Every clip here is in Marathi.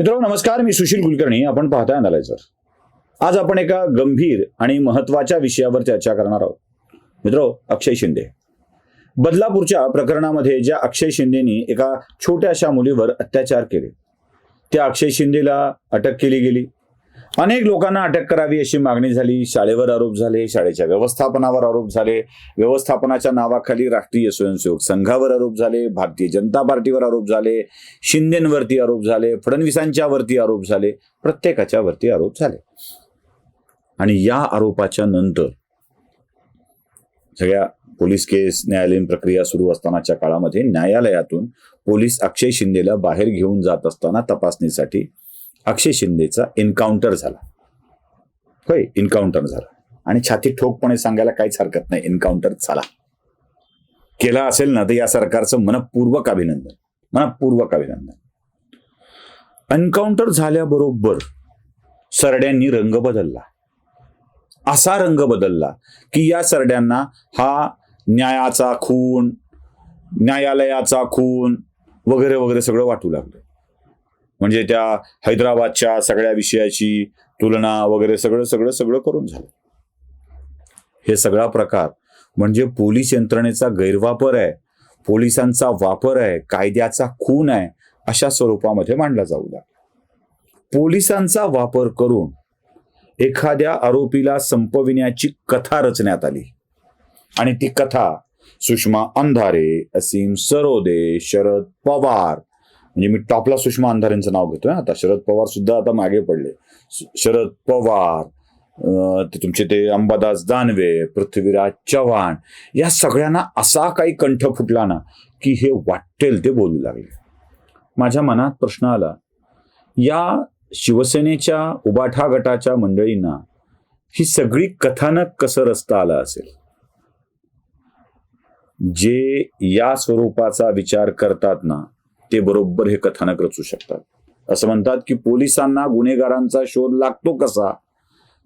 मित्रांनो नमस्कार मी सुशील कुलकर्णी. आपण पाहताय अनालायझर आज आपण एका गंभीर आणि महत्त्वाच्या विषयावर चर्चा करणार आहोत. मित्रो अक्षय शिंदे. बदलापूरच्या प्रकरणामध्ये ज्या अक्षय शिंदेनी एका छोट्याशा मुलीवर अत्याचार केले त्या अक्षय शिंदेला अटक केली गेली. अनेक लोकांना अटक करावी अशी मागणी झाली. शाळेवर आरोप झाले शाळेच्या व्यवस्थापनावर आरोप झाले. व्यवस्थापनाच्या नावाखाली राष्ट्रीय स्वयंसेवक संघावर आरोप झाले भारतीय जनता पार्टीवर आरोप झाले शिंदेवरती आरोप झाले फडणवीसांच्यावरती आरोप झाले प्रत्येकाच्या वरती आरोप झाले. आणि या आरोपाच्या नंतर सगळ्या पोलीस केस न्यायालयीन प्रक्रिया सुरू असतानाच्या काळामध्ये न्यायालयातून पोलीस अक्षय शिंदेला बाहेर घेऊन जात असताना तपासणीसाठी अक्षय शिंदेचा एन्काउंटर झाला. होय एन्काउंटर झाला. आणि छाती ठोकपणे सांगायला काहीच हरकत नाही एन्काउंटर झाला. केला असेल ना तर या सरकारचं मनपूर्वक अभिनंदन मनपूर्वक अभिनंदन. एन्काउंटर झाल्याबरोबर सरड्यांनी रंग बदलला. असा रंग बदलला की या सरड्यांना हा न्यायाचा खून न्यायालयाचा खून वगैरे वगैरे सगळं वाटू लागलं. म्हणजे त्या हैदराबादच्या सगळ्या विषयाची तुलना वगैरे सगळं सगळं सगळं करून झालं. हे सगळा प्रकार म्हणजे पोलीस यंत्रणेचा गैरवापर आहे पोलिसांचा वापर आहे कायद्याचा खून आहे अशा स्वरूपामध्ये मांडला जाऊ लागला. पोलिसांचा वापर करून एखाद्या आरोपीला संपविण्याची कथा रचण्यात आली. आणि ती कथा सुषमा अंधारे असीम सरोदे शरद पवार म्हणजे मी टॉपला सुषमा अंधारेंचं नाव घेतोय आता शरद पवार सुद्धा आता मागे पडले. शरद पवार ते तुमचे ते अंबादास दानवे पृथ्वीराज चव्हाण या सगळ्यांना असा काही कंठ फुटला ना की हे वाटेल ते बोलू लागले. माझ्या मनात प्रश्न आला या शिवसेनेच्या उबाठा गटाच्या मंडळींना ही सगळी कथानक कसं रचता आलं असेल? जे या स्वरूपाचा विचार करतात ना ते बरोबर हे कथानक रचू शकतात. असं म्हणतात की पोलिसांना गुन्हेगारांचा शोध लागतो कसा?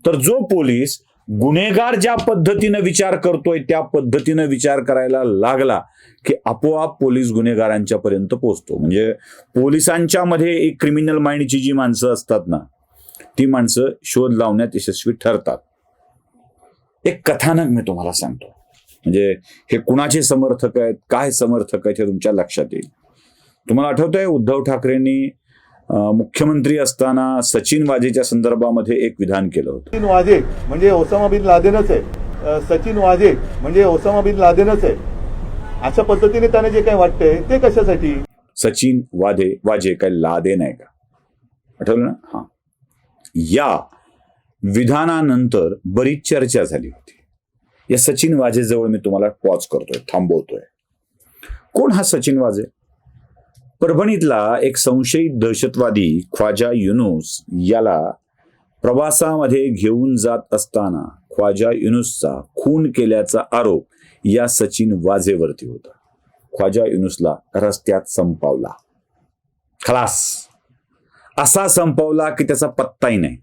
तर जो पोलीस गुन्हेगार ज्या पद्धतीनं विचार करतोय त्या पद्धतीनं विचार करायला लागला की आपोआप पोलीस गुन्हेगारांच्या पर्यंत पोहोचतो. म्हणजे पोलिसांच्या मध्ये एक क्रिमिनल माइंडची जी माणसं असतात ना ती माणसं शोध लावण्यात यशस्वी ठरतात. एक कथानक मी तुम्हाला सांगतो. म्हणजे हे कुणाचे समर्थक आहेत काय समर्थक आहेत हे तुमच्या लक्षात येईल. तुम्हाला आठवतंय उद्धव ठाकरेंनी मुख्यमंत्री असताना सचिन वाजेच्या संदर्भामध्ये एक विधान केलं होतं? सचिन वाजे म्हणजे ओसामा बिन लादेनच आहे. सचिन वाजे म्हणजे ओसामा बिन लादेनच आहे. अशा पद्धतीने त्याने जे काही वाटतंय ते कशासाठी? सचिन वादे वाजे काय लादे नाही का? आठवलं ना? हा. या विधानानंतर बरीच चर्चा झाली होती. या सचिन वाजेजवळ मी तुम्हाला पॉज करतोय थांबवतोय. कोण हा सचिन वाजे परभणीतला एक संशयित दहशतवादी ख्वाजा युनुस याला प्रवासामध्ये घेऊन जात असताना ख्वाजा युनुसचा खून केल्याचा आरोप या सचिन वाझेवरती होता. ख्वाजा युनुसला रस्त्यात संपवला. खलास. असा संपवला की त्याचा पत्ताही नाही.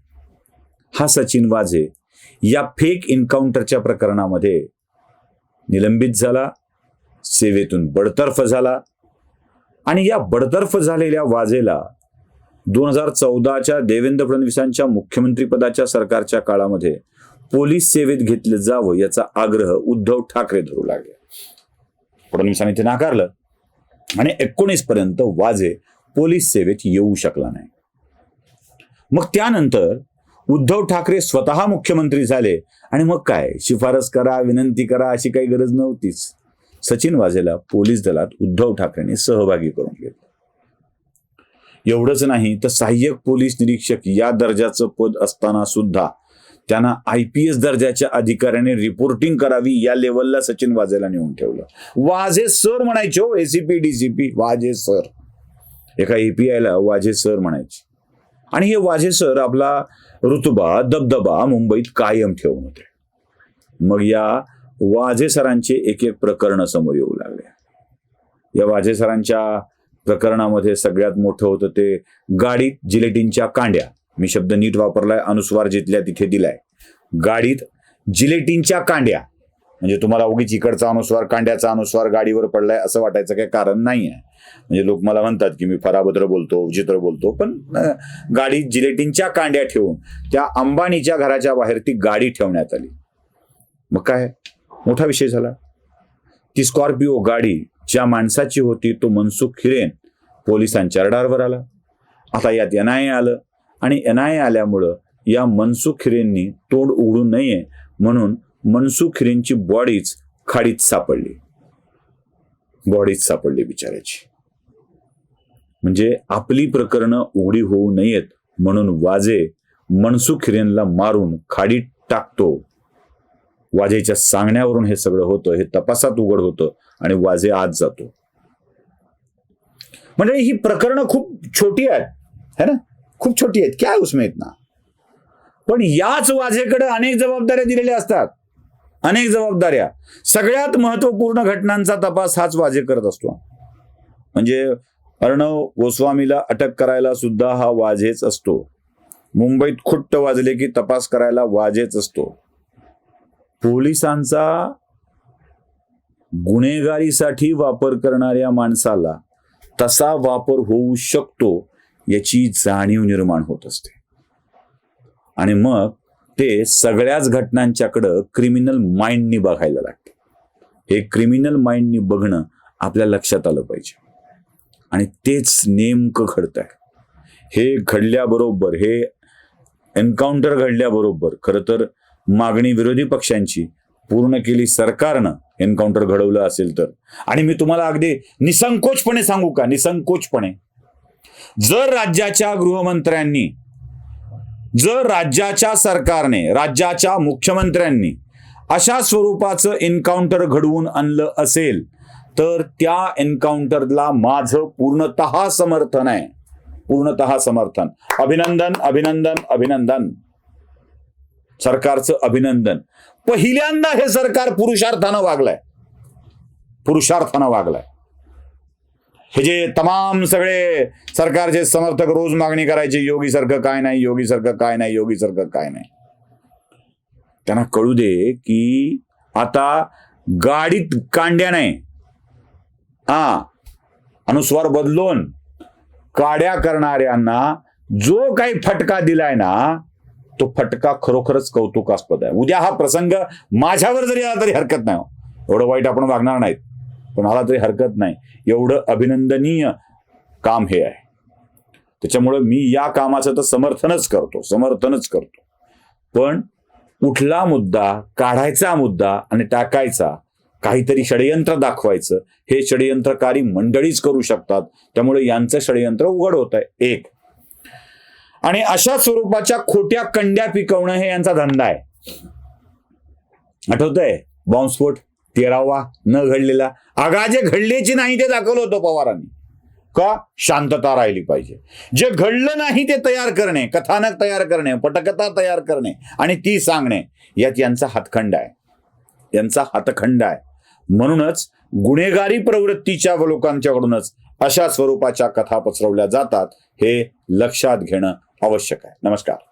हा सचिन वाझे या फेक इन्काउंटरच्या प्रकरणामध्ये निलंबित झाला सेवेतून बडतर्फ झाला आणि या बडतर्फ झालेल्या वाजेला दोन हजार चौदाच्या देवेंद्र फडणवीसांच्या मुख्यमंत्रीपदाच्या सरकारच्या काळामध्ये पोलीस सेवेत घेतलं जावं याचा आग्रह उद्धव ठाकरे धरू लागले. फडणवीसांनी ते नाकारलं आणि एकोणीस पर्यंत वाजे पोलीस सेवेत येऊ शकला नाही. मग त्यानंतर उद्धव ठाकरे स्वतः मुख्यमंत्री झाले आणि मग काय? शिफारस करा विनंती करा अशी काही गरज नव्हतीच. सचिन वाजेला पोलीस दलात उद्धव ठाकरेंनी सहभागी करून घेतलं. एवढंच नाही तर सहाय्यक पोलीस निरीक्षक या दर्जाचं पद असताना सुद्धा त्यांना आय पी एस दर्जाच्या अधिकाऱ्याने रिपोर्टिंग करावी या लेवलला सचिन वाजेला नेऊन ठेवलं. वाझे सर म्हणायचे हो एसीपी डीसीपी वाझे सर. एका एपीआयला वाझे सर म्हणायचे. आणि हे वाझे सर आपला ऋतुबा दबदबा मुंबईत कायम ठेवून होते. मग या वाझे सरांचे एक एक प्रकरण समोर येऊ लागले. या वाजे सरांच्या प्रकरणामध्ये सगळ्यात मोठं होतं ते गाडीत जिलेटिनच्या कांड्या. मी शब्द नीट वापरलाय अनुस्वार जिथल्या तिथे दिलाय. गाडीत जिलेटिनच्या कांड्या. म्हणजे तुम्हाला उगीच इकडचा अनुस्वार कांड्याचा अनुस्वार गाडीवर पडलाय असं वाटायचं काही कारण नाही आहे म्हणजे लोक मला म्हणतात की मी फराभद्र बोलतो विचित्र बोलतो पण गाडीत जिलेटिनच्या कांड्या ठेवून त्या अंबानीच्या घराच्या बाहेर ती गाडी ठेवण्यात आली. मग काय? मोठा विषय झाला. ती स्कॉर्पिओ गाडी ज्या माणसाची होती तो मनसुख हिरेन पोलिसांच्या रडारवर आला. आता यात एन आय आलं आणि एन आय आल्यामुळं या मनसुख हिरेंनी तोंड उघडू नये म्हणून मनसुख हिरेंची बॉडीच खाडीत सापडली. बॉडीच सापडली बिचाऱ्याची. म्हणजे आपली प्रकरणं उघडी होऊ नयेत म्हणून वाजे मनसुख हिरेनला मारून खाडीत टाकतो. वाजेच्या सांगण्यावरून हे सगळं होतं हे तपासात उघड होतं आणि वाजे आत जातो. म्हणजे ही प्रकरणं खूप छोटी आहेत है ना? खूप छोटी आहेत. काय उसमें इतना? पण याच वाजेकडे अनेक जबाबदाऱ्या दिलेल्या असतात. अनेक जबाबदाऱ्या. सगळ्यात महत्त्वपूर्ण घटनांचा तपास हाच वाजे करत असतो. म्हणजे अर्णव गोस्वामीला अटक करायला सुद्धा हा वाजेच असतो. मुंबईत खुट्ट वाजले की तपास करायला वाजेच असतो. पोलिसांचा गुन्हेगारीसाठी वापर करणाऱ्या माणसाला तसा वापर होऊ शकतो याची जाणीव निर्माण होत असते. आणि मग ते सगळ्याच घटनांच्याकडं क्रिमिनल माइंडनी बघायला लागते. हे क्रिमिनल माइंडनी बघणं आपल्या लक्षात आलं पाहिजे. आणि तेच नेमकं घडत आहे हे घडल्याबरोबर हे एन्काउंटर घडल्याबरोबर खरं तर मागणी विरोधी पक्षांची पूर्ण केली सरकारनं एन्काउंटर घडवलं असेल तर. आणि मी तुम्हाला अगदी निसंकोचपणे सांगू का? निसंकोचपणे. जर राज्याच्या गृहमंत्र्यांनी जर राज्याच्या सरकारने राज्याच्या मुख्यमंत्र्यांनी अशा स्वरूपाचं एन्काउंटर घडवून आणलं असेल तर त्या एन्काउंटरला माझं पूर्णतः समर्थन आहे. पूर्णतः समर्थन. अभिनंदन अभिनंदन अभिनंदन. सरकारचं अभिनंदन. पहिल्यांदा हे सरकार पुरुषार्थानं वागलंय. पुरुषार्थानं वागलंय. हे जे तमाम सगळे सरकारचे समर्थक रोज मागणी करायचे योगी सारखं काय नाही योगी सारखं काय नाही योगी सारखं काय नाही. त्यांना कळू दे की आता गाडीत कांड्या नाही. हा अनुस्वार बदलून काड्या करणाऱ्यांना जो काही फटका दिलाय ना तो फटका खरोखरच कौतुकास्पद आहे. उद्या हा प्रसंग माझ्यावर जरी आला तरी हरकत नाही हो. एवढं वाईट आपण वागणार नाहीत. पण आला तरी हरकत नाही. एवढं अभिनंदनीय काम हे आहे. त्याच्यामुळे मी या कामाचं तर समर्थनच करतो समर्थनच करतो. पण कुठला मुद्दा काढायचा मुद्दा आणि टाकायचा काहीतरी षडयंत्र दाखवायचं हे षडयंत्रकारी मंडळीच करू शकतात. त्यामुळे यांचं षडयंत्र उघड होत आहे एक आणि अशा स्वरूपाच्या खोट्या कंड्या पिकवणं हे यांचा धंदा आहे. आठवतंय? बॉम्बस्फोट तेरावा न घडलेला. आगा जे घडल्याची नाही ते दाखवलं होतं पवारांनी. का? शांतता राहिली पाहिजे. जे घडलं नाही ते तयार करणे कथानक तयार करणे पटकथा तयार करणे आणि ती सांगणे यात यांचा हातखंड आहे. यांचा हातखंड आहे. म्हणूनच गुन्हेगारी प्रवृत्तीच्या लोकांच्याकडूनच अशा स्वरूपाच्या कथा पसरवल्या जातात हे लक्षात घेणं आवश्यक आहे नमस्कार